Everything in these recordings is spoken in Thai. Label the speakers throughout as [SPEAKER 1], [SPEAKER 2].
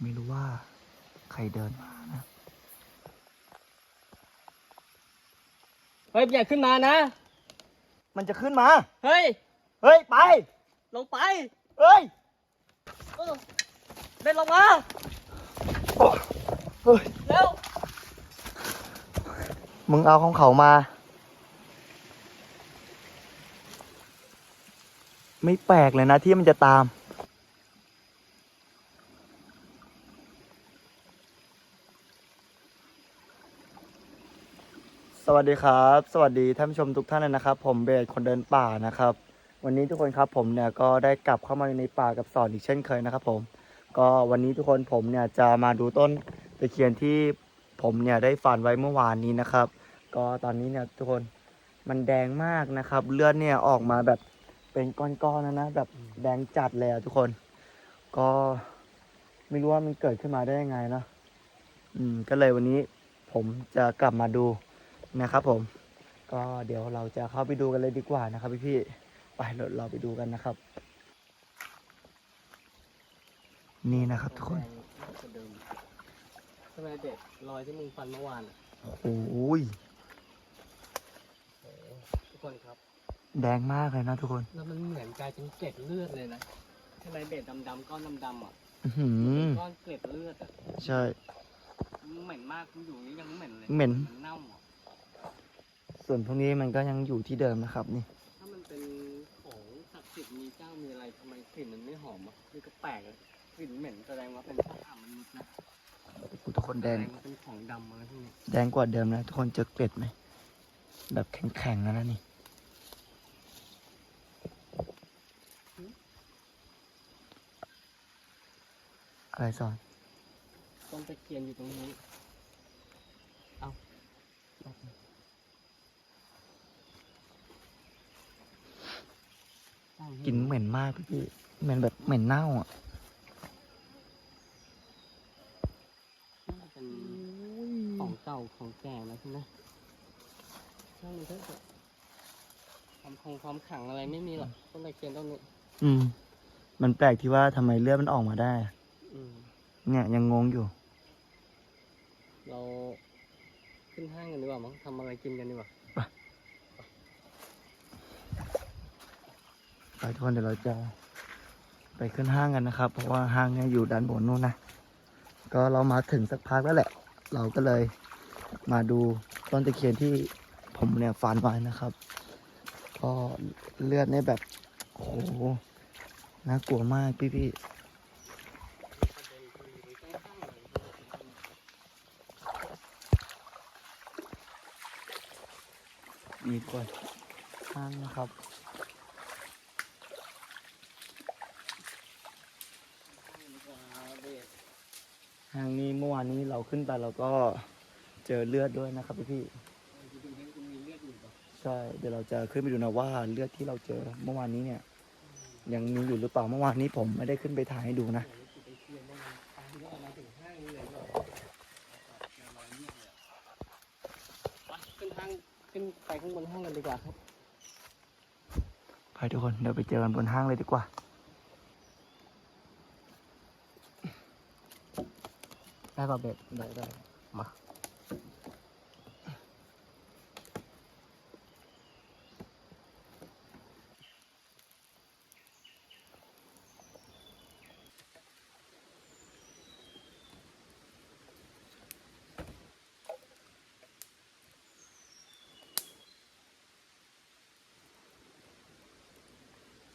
[SPEAKER 1] ไม่รู้ว่าใครเดินมานะ
[SPEAKER 2] เฮ้ยอย่าขึ้นมานะ
[SPEAKER 1] มันจะขึ้นมา
[SPEAKER 2] เฮ้ย
[SPEAKER 1] เฮ้ย ไป
[SPEAKER 2] ลงไป
[SPEAKER 1] เฮ้ย
[SPEAKER 2] เออเดินลงมา
[SPEAKER 1] โอ้เฮ้ย
[SPEAKER 2] เร็ว
[SPEAKER 1] มึงเอาของเขามา ไม่แปลกเลยนะที่มันจะตาม สวัสดีครับ สวัสดีท่านผู้ชมทุกท่านเลยนะครับ ผมเบสคนเดินป่านะครับ วันนี้ทุกคนครับผมเนี่ยก็ได้กลับเข้ามาในป่ากับสอนอีกเช่นเคยนะครับ ผม ก็วันนี้ทุกคนผมเนี่ยจะมาดูต้นตะเคียนที่ผมเนี่ยได้ฝันไว้เมื่อวานนี้นะครับ ก็ตอนนี้เนี่ยทุกคนมันแดงมากนะครับ เลือดเนี่ยออกมาแบบเป็นก้อนๆนะนะแบบแดงจัดเลยอะทุกคน ก็ไม่รู้ว่ามันเกิดขึ้นมาได้ยังไงเนอะอืมก็เลยวันนี้ผมจะกลับมาดู นะครับผม ก็เดี๋ยวเราจะเข้าไปดูกันเลยดีกว่านะครับพี่ๆไปเราเราไปดูกันนะครับ นี่นะครับทุกคน
[SPEAKER 2] ทำไมเด็กรอยที่มึงฟันเมื่อวานอะ
[SPEAKER 1] โอ้ย
[SPEAKER 2] ทุกคนครับ
[SPEAKER 1] แดงมากเลยนะทุกคน
[SPEAKER 2] แล้วมันเหมือนกลายเป็นเกล็ดเลือดเลยนะทำไมเบ็ดดำๆก้อนดำๆอะ
[SPEAKER 1] อื้อหือ
[SPEAKER 2] ก้อนเกล็ดเลือดอะ
[SPEAKER 1] ใช่
[SPEAKER 2] มันเหม็นมากคุณอยู่นี่ยังเหม็นเลย
[SPEAKER 1] เหม็น
[SPEAKER 2] เน่าอะ
[SPEAKER 1] ส่วนพวกนี้มันก็ยังอยู่ที่เดิมนะครับนี่
[SPEAKER 2] ถ้ามันเป็นของศักดิ์สิทธิ์มีเจ้ามีอะไรทำไมกลิ่นมันไม่หอมอะนี่ก็แปลกเลยกลิ่นเหม็นแสดงว่าเป็นพระอามนุษย์นะ
[SPEAKER 1] ทุกคน
[SPEAKER 2] แส
[SPEAKER 1] แด
[SPEAKER 2] ด
[SPEAKER 1] ง
[SPEAKER 2] งว่าเป็นของดำอะไรพวกนี้
[SPEAKER 1] แดงกว่าเดิมนะทุกคนเจอเกล็ดไหมแบบแข็งๆแล้วนะนี่อะไรสอน
[SPEAKER 2] ต้นตะเคียนอยู่ตรงนี้ เอาตั้งให้
[SPEAKER 1] กลินเหม็นมากพี่ๆเหม็นแบบเหม็นเน่าอะ
[SPEAKER 2] น่าจะเป็นของเก่าของแก่แล้วใช่ไหมช่างมันเถอะความคงความขลังอะไรไม่มีหรอกต้นตะเคียนต้นนี้
[SPEAKER 1] อืม มันแปลกที่ว่าทำไมเลือดมันออกมาได้อะ
[SPEAKER 2] อืม
[SPEAKER 1] เนี่ยยังงงอยู่
[SPEAKER 2] เราขึ้นห้างกันดีกว่ามั้งทำอะไรกินกันดีกว่า
[SPEAKER 1] ไปทุกคนเดี๋ยวเราจะไปขึ้นห้างกันนะครับ เพราะว่าห้างเนี่ยอยู่ด้านบนนู่นนะ ก็เรามาถึงสักพักแล้วแหละ เราก็เลยมาดูต้นตะเคียนที่ผมเนี่ยฝันไว้นะครับ ก็เลือดเนี่ยแบบโอ้โหน่ากลัวมากพี่พี่มีคนห้างนะครับ ทางนี้เมื่อวานนี้เราขึ้นไปเราก็เจอเลือดด้วยนะครับพี่พี่ๆใช่เดี๋ยวเราจะขึ้นไปดูนะว่าเลือดที่เราเจอเมื่อวานนี้เนี่ย ยังมีอยู่หรือเปล่าเมื่อวานนี้ผมไม่ได้ขึ้นไปถ่ายให้ดูนะ
[SPEAKER 2] ขึ้นห้างขึ้นไปข้างบนห้างกันดีกว่าครับ
[SPEAKER 1] ไปทุกคนเดี๋ยวไปเจอกันบนห้างเลยดีกว่า
[SPEAKER 2] ได้ป่ะเบ็ด
[SPEAKER 1] ได้ได้
[SPEAKER 2] มา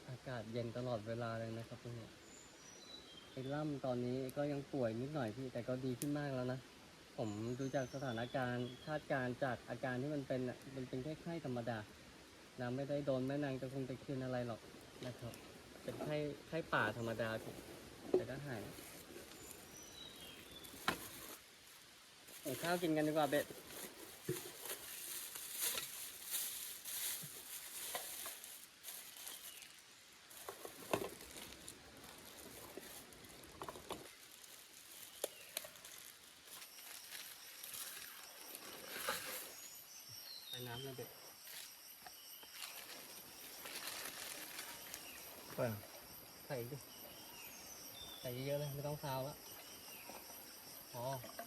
[SPEAKER 2] อากาศเย็นตลอดเวลาเลยนะครับตรงนี้ ไอ้ล่ำตอนนี้ก็ยังป่วยนิดหน่อยพี่แต่ก็ดีขึ้นมากแล้วนะ ผมดูจากสถานการณ์คาดการณ์จากอาการที่มันเป็นอะมันเป็นแค่ไข้ธรรมดานะไม่ได้โดนแม่นางตะคงตะเคียนอะไรหรอกนะครับ เป็นไข้ไข้ป่าธรรมดาพี่แต่ก็หายเอาข้าวกินกันดีกว่าเบ็ด ไปน้ำนะเบ็ด
[SPEAKER 1] ไป
[SPEAKER 2] ใส่ดิใส่เยอะๆเลยไม่ต้องซาวแล้ว อ๋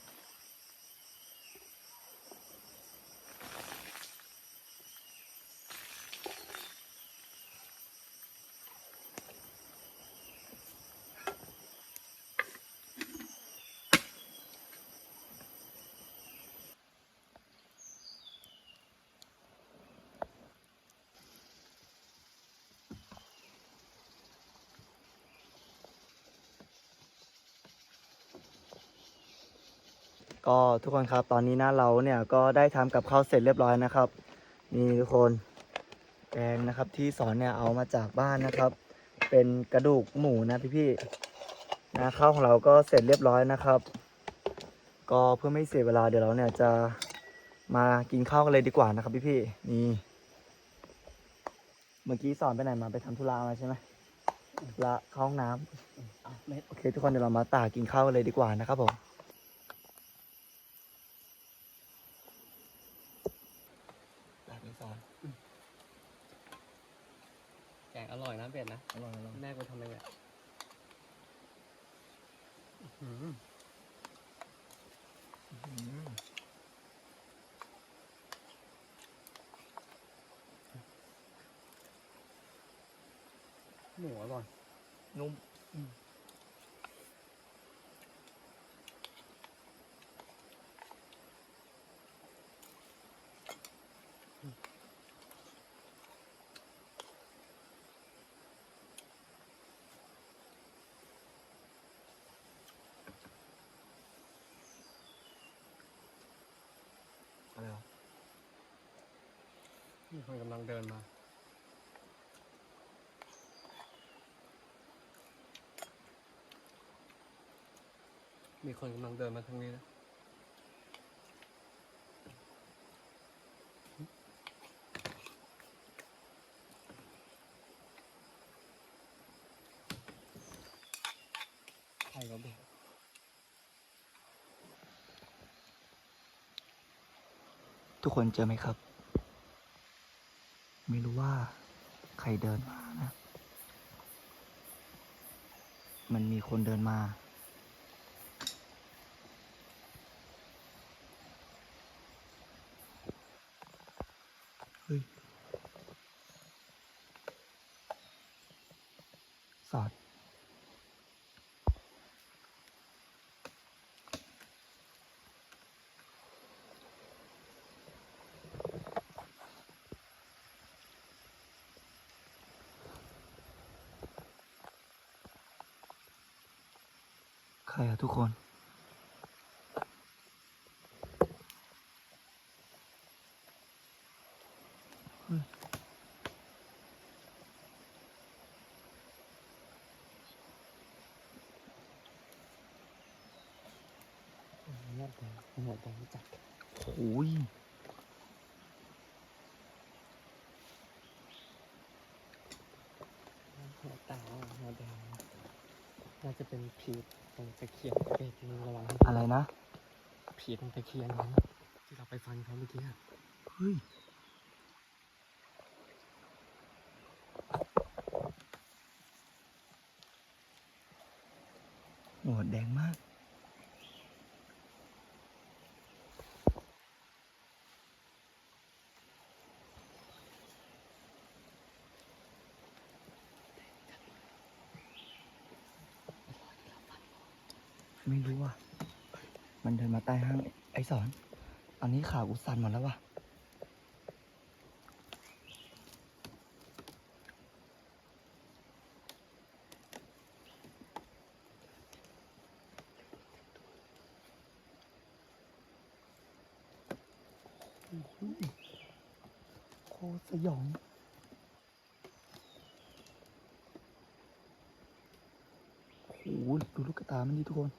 [SPEAKER 1] ก็ทุกคนครับตอนนี้นะเราเนี่ยก็ได้ทำกับข้าวเสร็จเรียบร้อยนะครับนี่ทุกคนแกงนะครับที่สอนเนี่ยเอามาจากบ้านนะครับ เป็นกระดูกหมูนะพี่ๆนะข้าวของเราก็เสร็จเรียบร้อยนะครับ ก็เพื่อไม่เสียเวลาเดี๋ยวเราเนี่ยจะมากินข้าวกันเลยดีกว่านะครับพี่ๆนี่เมื่อกี้สอนไปไหนมาไปทำธุระมาใช่ไหมธุระเข้าห้องน้ำโอเค ทุกคนเดี๋ยวเรามาตากกินข้าวกันเลยดีกว่านะครับผมตากเป็นสอน
[SPEAKER 2] แกงอร่อยนะเบ็ดนะ
[SPEAKER 1] อร่อยอร่อย
[SPEAKER 2] แม่กูทำเองอะอื้อหือหมูอร่อย
[SPEAKER 1] นุ่มอะไรวะ
[SPEAKER 2] มีคนกำลังเดินมา มีคนกำลังเดินมาทางนี้นะใครก็เบ็ด
[SPEAKER 1] ทุกคนเจอไหมครับ ไม่รู้ว่าใครเดินมานะ มันมีคนเดินมา สอดใครอะทุกคน
[SPEAKER 2] เงียบเลยหัวแดงจัด
[SPEAKER 1] โอ้ย
[SPEAKER 2] หัวตาหัวแดงน่าจะเป็นผีตรงตะเคียนเบ็ดมึงระวังให้ดี
[SPEAKER 1] อะไรนะ
[SPEAKER 2] ผีตรงตะเคียนนั้นที่เราไปฟันเขาเมื่อกี้อะ
[SPEAKER 1] เฮ้ย หัวแดงมาก ไม่รู้อะ มันเดินมาใต้ห้างไอ้สอน ตอนนี้ขากูสั่นหมดแล้วว่ะ โคตรสยองโอ้โหดูลูกกระตามันดิทุกคน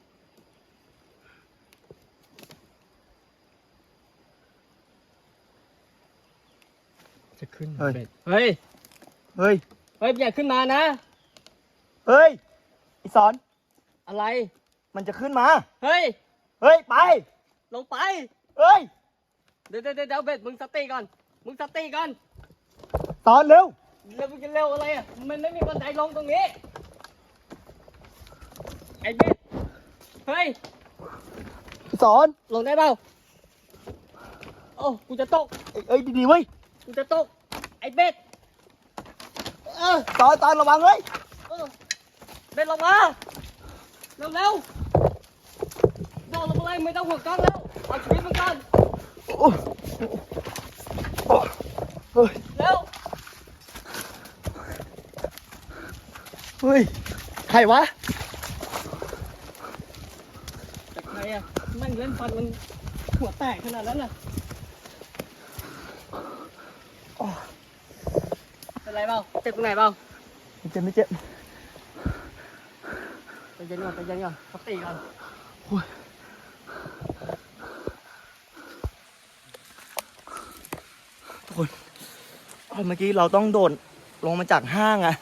[SPEAKER 2] ขึ้น
[SPEAKER 1] เฮ้ย
[SPEAKER 2] เบ็ดเฮ้ย
[SPEAKER 1] เฮ้ย
[SPEAKER 2] เฮ้ยอย่าขึ้นมานะ
[SPEAKER 1] เฮ้ยไอสอน
[SPEAKER 2] อะไร
[SPEAKER 1] มันจะขึ้นมา
[SPEAKER 2] เฮ้ย
[SPEAKER 1] เฮ้ย ไป
[SPEAKER 2] ลงไป
[SPEAKER 1] เฮ้ย
[SPEAKER 2] เดี๋ยวเดี๋ยวเดี๋ยวเบ็ดมึงสติก่อน มึงสติก่อน
[SPEAKER 1] สอนเร็ว
[SPEAKER 2] เร็วมึงจะเร็วอะไรอะ มันไม่มีบันไดลงตรงนี้ ไอ้เบ็ดเฮ้ย
[SPEAKER 1] สอน
[SPEAKER 2] ลงได้เปล่าโอ้กูจะตก
[SPEAKER 1] เอ้ยเอ้ยดีๆเว้ย
[SPEAKER 2] กูจะตกไอ้เบ็ดเออ
[SPEAKER 1] สอนสอนระวังเลย
[SPEAKER 2] เออเบ็ดลงมาเร็วเร็วโดดลงมาเลยไม่ต้องห่วงกล้องแล้วเอาชีวิตมันก่อน
[SPEAKER 1] โอ้โอ้เฮ้ย
[SPEAKER 2] เร็ว
[SPEAKER 1] เฮ้ยใครวะ
[SPEAKER 2] แต่ใครอะแม่งเล่นฟันมันหัวแตกขนาดนั้นน่ะ
[SPEAKER 1] อ๋อ
[SPEAKER 2] เป็นไรเปล่าเจ็บตรงไหนเปล่า
[SPEAKER 1] ไม่เจ็บไม่เจ็บ
[SPEAKER 2] ใจเย็นก่อนใจเย็นก่อนสติก่อน
[SPEAKER 1] ทุกคนเอาเมื่อกี้เราต้องโดดลงมาจากห้างอะ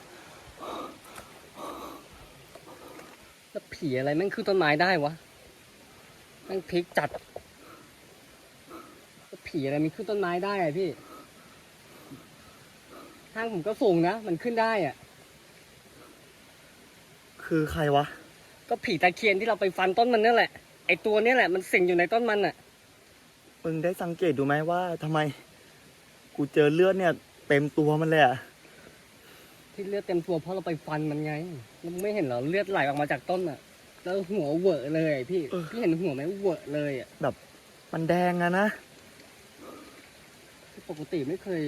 [SPEAKER 2] แล้วผีอะไรแม่งขึ้นต้นไม้ได้วะแม่งพลิกจัดแล้วผีอะไรมันขึ้นต้นไม้ได้อะพี่ ห้างผมก็สูงนะ มันขึ้นได้อะ
[SPEAKER 1] คือใครวะ
[SPEAKER 2] ก็ผีตะเคียนที่เราไปฟันต้นมันนั่นแหละ ไอตัวเนี้ยแหละมันสิงอยู่ในต้นมันอะ
[SPEAKER 1] มึงได้สังเกตดูไหมว่าทำไม กูเจอเลือดเนี่ย เต็มตัวมันเลยอะ
[SPEAKER 2] ที่เลือดเต็มตัวเพราะเราไปฟันมันไงแล้วมึงไม่เห็นเหรอเลือดไหลออกมาจากต้นอะแล้วหัวเวอะเลยอะพี่ พี่เห็นหัวไหมเวอะเลยอะ
[SPEAKER 1] มันแดงอะนะ
[SPEAKER 2] ปกติไม่เคย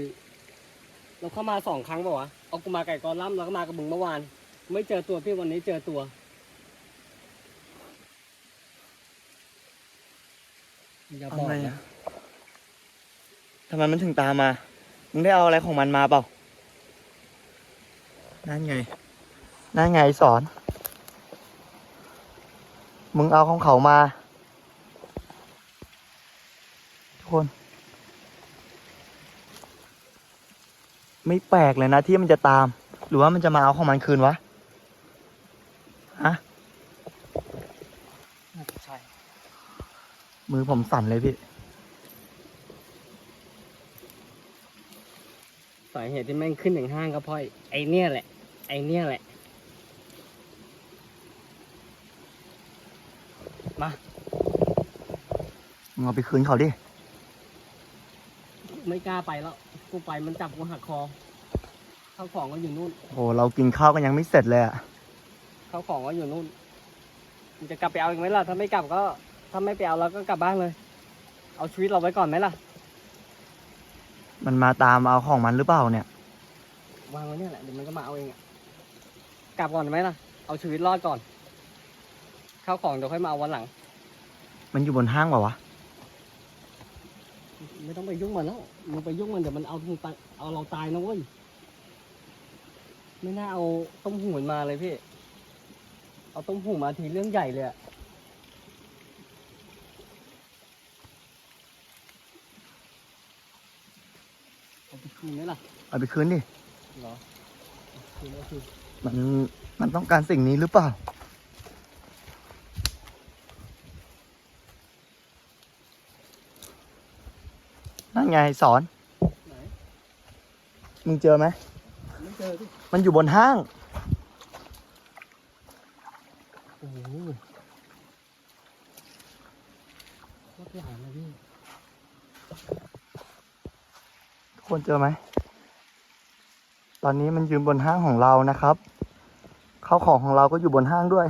[SPEAKER 2] เราเข้ามาสองครั้งเปล่าวะเอากูมาไก่กอล่ำแล้วก็มากับมึงเมื่อวาน ไม่เจอตัวพี่วันนี้เจอตัว อย่า
[SPEAKER 1] เอา
[SPEAKER 2] บอก
[SPEAKER 1] ไง
[SPEAKER 2] นะ
[SPEAKER 1] อะทำไมมันถึงตามมา มึงได้เอาอะไรของมันมาเปล่า นั่นไง นั่นไงสอน มึงเอาของเขามา ทุกคน ไม่แปลกเลยนะที่มันจะตาม หรือว่ามันจะมาเอาของมันคืนวะฮะ
[SPEAKER 2] น่าจะใช่
[SPEAKER 1] มือผมสั่นเลยพี่
[SPEAKER 2] สาเหตุที่แม่งขึ้นอย่างห้างก็เพราะไอ้ไอเนี่ยแหละ ไอเนี่ยแหละ มา
[SPEAKER 1] มึงเอาไปคืนเขาดิ
[SPEAKER 2] ไม่กล้าไปแล้ว กูไปมันจับกูหักคอข้าวของก็อยู่นู่น
[SPEAKER 1] โอ้เรากินข้าวกันยังไม่เสร็จเลยอะ
[SPEAKER 2] ข้าวของก็อยู่นู่นมึงจะกลับไปเอาอีกไหมล่ะถ้าไม่กลับก็ถ้าไม่ไปเอาแล้วก็กลับบ้านเลย เอาชีวิตเราไว้ก่อนไหมล่ะ
[SPEAKER 1] มันมาตามเอาของมันหรือเปล่าเนี่ย
[SPEAKER 2] วางไว้เนี่ยแหละเดี๋ยวมันก็มาเอาเองอะกลับก่อนไหมล่ะ เอาชีวิตรอดก่อนข้าวของเดี๋ยวค่อยมาเอาวันหลัง
[SPEAKER 1] มันอยู่บนห้างเปล่าวะ
[SPEAKER 2] ไม่ต้องไปยุ่งมันแล้วมึงไปยุ่งมันเดี๋ยวมันเอามึงตายเอาเราตายนะเว้ย ไม่น่าเอาต้มหูมันมาเลยพี่ เอาต้มหูมาทีเรื่องใหญ่เลยอะเอาไปคืนไหมล่ะ
[SPEAKER 1] เอาไปคืนดิ
[SPEAKER 2] เหรอคืนก็คือ
[SPEAKER 1] มัน มันต้องการสิ่งนี้หรือเปล่า ไงสอน
[SPEAKER 2] ไหน
[SPEAKER 1] มึงเจอไหม
[SPEAKER 2] ไม่เจอดิ
[SPEAKER 1] มันอยู่บนห้าง
[SPEAKER 2] โอ้โหโคตรหลานเลยพี่
[SPEAKER 1] ทุกคนเจอไหม ตอนนี้มันยืนบนห้างของเรานะครับ ข้าวของของเราก็อยู่บนห้างด้วย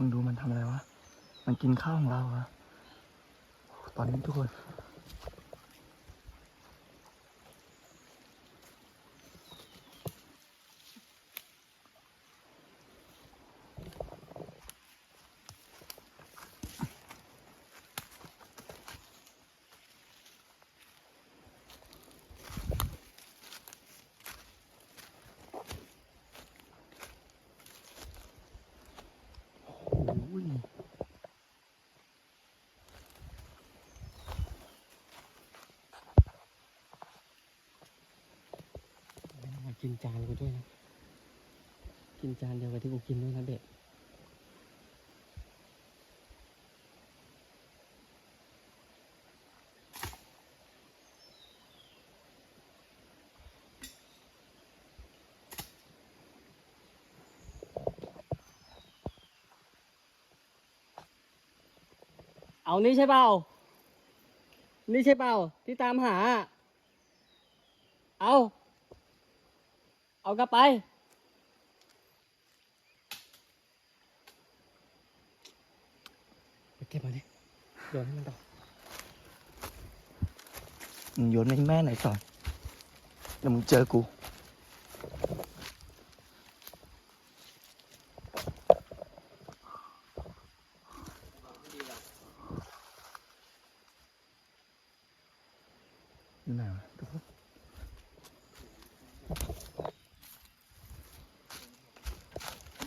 [SPEAKER 1] มึงดูมันทำอะไรวะ มันกิน ข้าวของเราตอนนี้ทุกคน โอ้ย
[SPEAKER 2] มา กินจานกูด้วยนะ กินจานเดียวกับที่กูกินด้วยนะเบ็ดเอานี่ใช่เปล่า นี่ใช่เปล่าที่ตามหา เอา เอากลับไป ไปเก็บมาดิโยนให้มันต่อ
[SPEAKER 1] มึงโยนให้แม่ไหนอยสอนเดี๋ยวมึงเจอกู อยู่ไหนวะทุกคน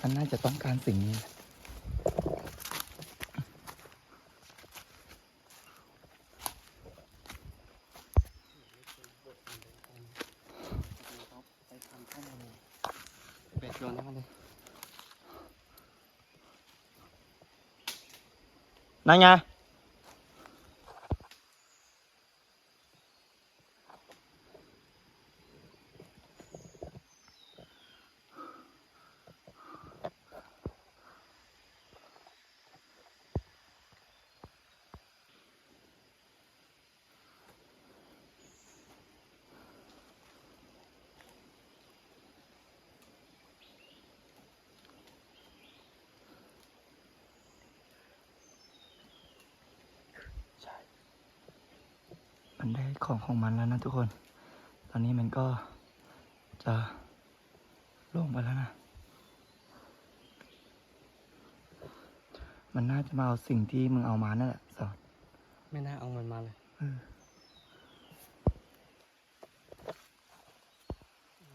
[SPEAKER 1] มันน่าจะต้องการสิ่งนี้
[SPEAKER 2] ไปทำข้อมูลเบ็ดโยนให้มันเลย
[SPEAKER 1] นั่ ของของมันแล้วนะทุกคน ตอนนี้มันก็จะลงไปแล้วนะ มันน่าจะมาเอาสิ่งที่มึงเอามานั่นแหละสอน
[SPEAKER 2] ไม่น่าเอามันมาเลย
[SPEAKER 1] เออ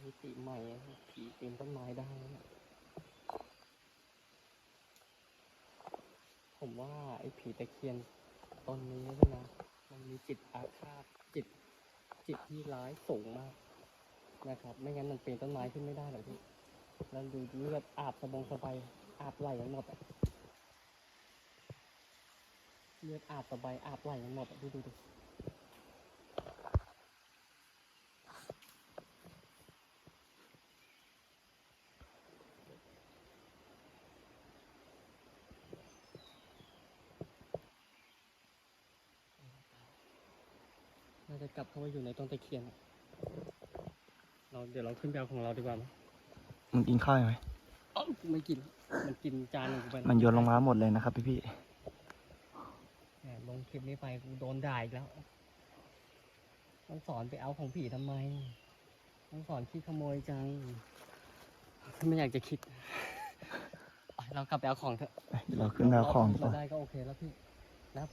[SPEAKER 2] มิติใหม่อะผีปีนต้นไม้ได้แล้วเนี่ยผมว่าไอ้ผีตะเคียนตนนี้เนี่ยนะมันมีจิตอาฆาตจิต จิตที่ร้ายสูงมากนะครับ ไม่งั้นมันปีนต้นไม้ขึ้นไม่ได้หรอกพี่แล้วดูเลือดอาบสะบงสะใบายอาบไหลกันหมดอะเลือดอาบสะใบายอาบไหลกันหมดอะพี่ดูดิ น่าจะกลับเข้ามาอยู่ในต้นตะเคียนอะเราเดี๋ยวเราขึ้นไปเอาของเราดีกว่าไหม
[SPEAKER 1] มึงกินข้าวไหม
[SPEAKER 2] อ้าวไม่กิน มันกินจานของกูไป
[SPEAKER 1] มันโยนลงมาหมดเลยนะครับ พี่พี่
[SPEAKER 2] แหมลงคลิปนี้ไปกูโดนด่าอีกแล้วต้องสอนไปเอาของผีทำไมต้องสอนขี้ขโมยจังไม่อยากจะคิดไปเรากลับไปเอาของเถอะ
[SPEAKER 1] ๆไปเดี๋ยวเราขึ้นไปเอาของ
[SPEAKER 2] รดชีวิต
[SPEAKER 1] ต่อ
[SPEAKER 2] มาได้ก็โอเคแล้วพี่นะ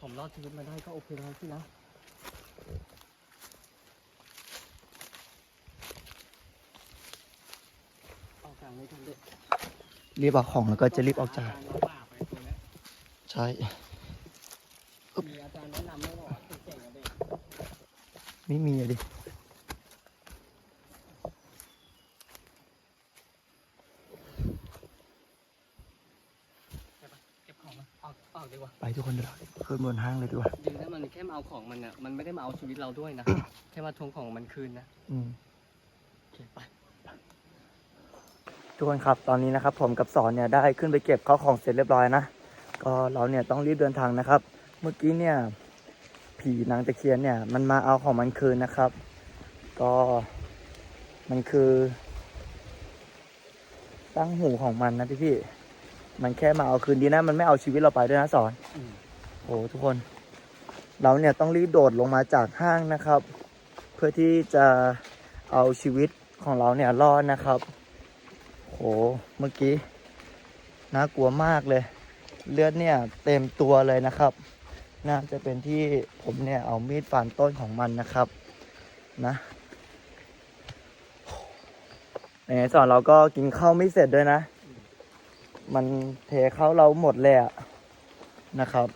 [SPEAKER 2] ผมรอดชีวิตมาได้ก็โอเคแล้วพี่นะเอากลางไม่ทันเด็ด
[SPEAKER 1] รีบเอาของแล้วก็จะรีบออกจาก
[SPEAKER 2] รป่าไปตรงเนี้ย
[SPEAKER 1] ใช่
[SPEAKER 2] มีอาจารย์แนะนำไหมว่าเก่งๆอะเด็ก
[SPEAKER 1] ไม่มีอะดิ
[SPEAKER 2] เก็บของมาเอาเอาดีกว่า
[SPEAKER 1] ไปทุกคนเดี๋ยวเราขึ้นบนห้างเลยดีกว่า
[SPEAKER 2] ดีนะมันแค่มาเอาของมันอะมันไม่ได้มาเอาชีวิตเราด้วยนะ แค่มาทวงของมันคืนนะ
[SPEAKER 1] อืม
[SPEAKER 2] โอเคไป
[SPEAKER 1] ทุกคนครับตอนนี้นะครับ ผมกับสอนเนี่ยได้ขึ้นไปเก็บข้าวของเสร็จเรียบร้อยนะก็เราเนี่ยต้องรีบเดินทางนะครับ เมื่อกี้เนี่ยผีนางตะเคียนเนี่ยมันมาเอาของมันคืนนะครับ ก็มันคือตั้งหูของมันนะพี่พี่ๆมันแค่มาเอาคืนดีนะ มันไม่เอาชีวิตเราไปด้วยนะสอน
[SPEAKER 2] อืม
[SPEAKER 1] โอ้ทุกคน เราเนี่ยต้องรีบโดดลงมาจากห้างนะครับ เพื่อที่จะเอาชีวิตของเราเนี่ยรอดนะครับ โห เมื่อกี้น่ากลัวมากเลย เลือดเนี่ยเต็มตัวเลยนะครับ น่าจะเป็นที่ผมเนี่ยเอามีดฟันต้นของมันนะครับ นะในสอนเราก็กินข้าวไม่เสร็จด้วยนะ มันเทเข้าเราหมดเลยอะนะครับ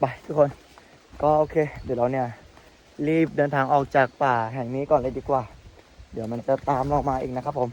[SPEAKER 1] ไปทุกคน ก็โอเค เดี๋ยวเราเนี่ย รีบเดินทางออกจากป่าแห่งนี้ก่อนเลยดีกว่า เดี๋ยวมันจะตามเรามาเองนะครับผม